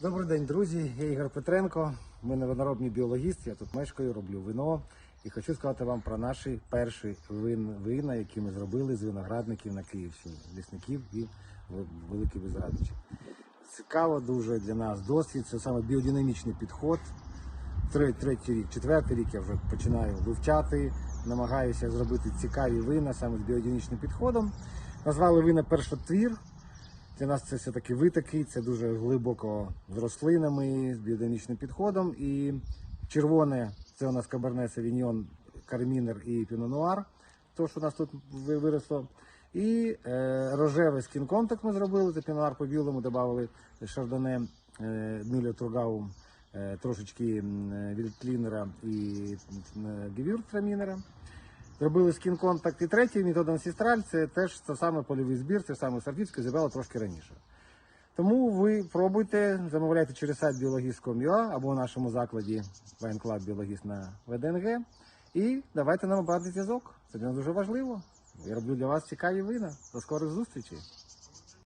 Добрий день, друзі. Я Ігор Петренко. Ми новонаробний біологіст. Я тут мешкаю, роблю вино. І хочу сказати вам про наші перші вин, вина, які ми зробили з виноградників на Київщині, лісників і В- великих безрадичів. Цікаво дуже для нас досвід. Це саме біодинамічний підход. Третій рік, четвертий рік я вже починаю вивчати, намагаюся зробити цікаві вина саме з біодинамічним підходом. Назвали вина першотвір. Для нас це все-таки витоки, це дуже глибоко з рослинами, з біодинамічним підходом. І червоне це у нас Каберне Савіньйон, Кармінер і Пінонуар, то, що у нас тут виросло. І е, рожевий скін контакт ми зробили, це пінуар по білому, додали шардоне е, Тургау, е, трошечки е, Вільтлінера і е, Гевюртрамінера. Зробили скін контакт. І третій методом сістраль, це теж це саме польовий збір, це саме Сарківське зібрали трошки раніше. Тому ви пробуйте, замовляйте через сайт biologist.com.ua або в нашому закладі Вайнклаб Біологіст на ВДНГ. І давайте нам обрати зв'язок. Це для нас дуже важливо. Я роблю для вас цікаві вина. До скорих зустрічей.